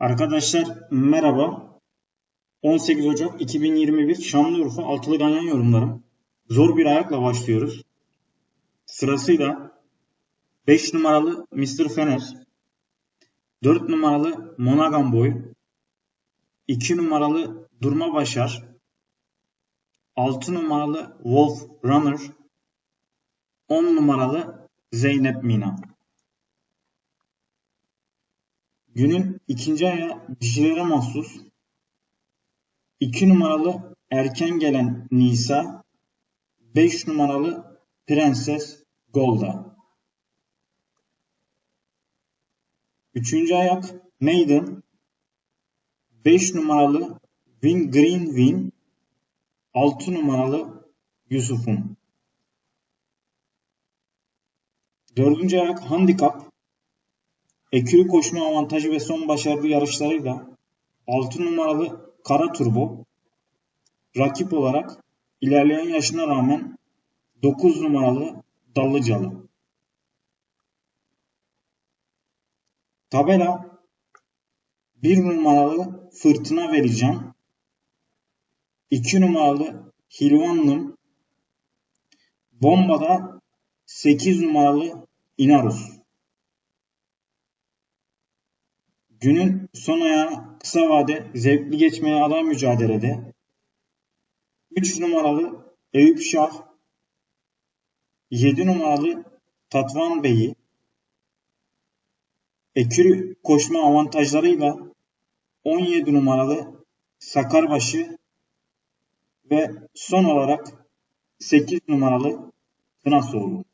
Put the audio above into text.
Arkadaşlar merhaba. 18 Ocak 2021 Şanlıurfa Altılı Ganyan yorumlarım. Zor bir ayakla başlıyoruz. Sırasıyla 5 numaralı Mr. Fener, 4 numaralı Monaghan Boy, 2 numaralı Durma Başar, 6 numaralı Wolf Runner, 10 numaralı Zeynep Mina. Günün ikinci ayağı dişilere mahsus. 2 numaralı erken gelen Nisa, 5 numaralı Prenses Golda. Üçüncü ayak Maiden, 5 numaralı Win Green Win, 6 numaralı Yusuf'um. Dördüncü ayak Handikap, Ekürü koşma avantajı ve son başarılı yarışlarıyla 6 numaralı Kara Turbo rakip olarak ilerleyen yaşına rağmen 9 numaralı Dallıcalı. Tabela 1 numaralı Fırtına vereceğim. 2 numaralı Hilvanlım. Bombada 8 numaralı Inarus. Günün son ayağı kısa vade zevkli geçmeye aday mücadelede 3 numaralı Eyüp Şah 7 numaralı Tatvan Bey'i ekürü koşma avantajlarıyla 17 numaralı Sakarbaşı ve son olarak 8 numaralı Kınasoğlu.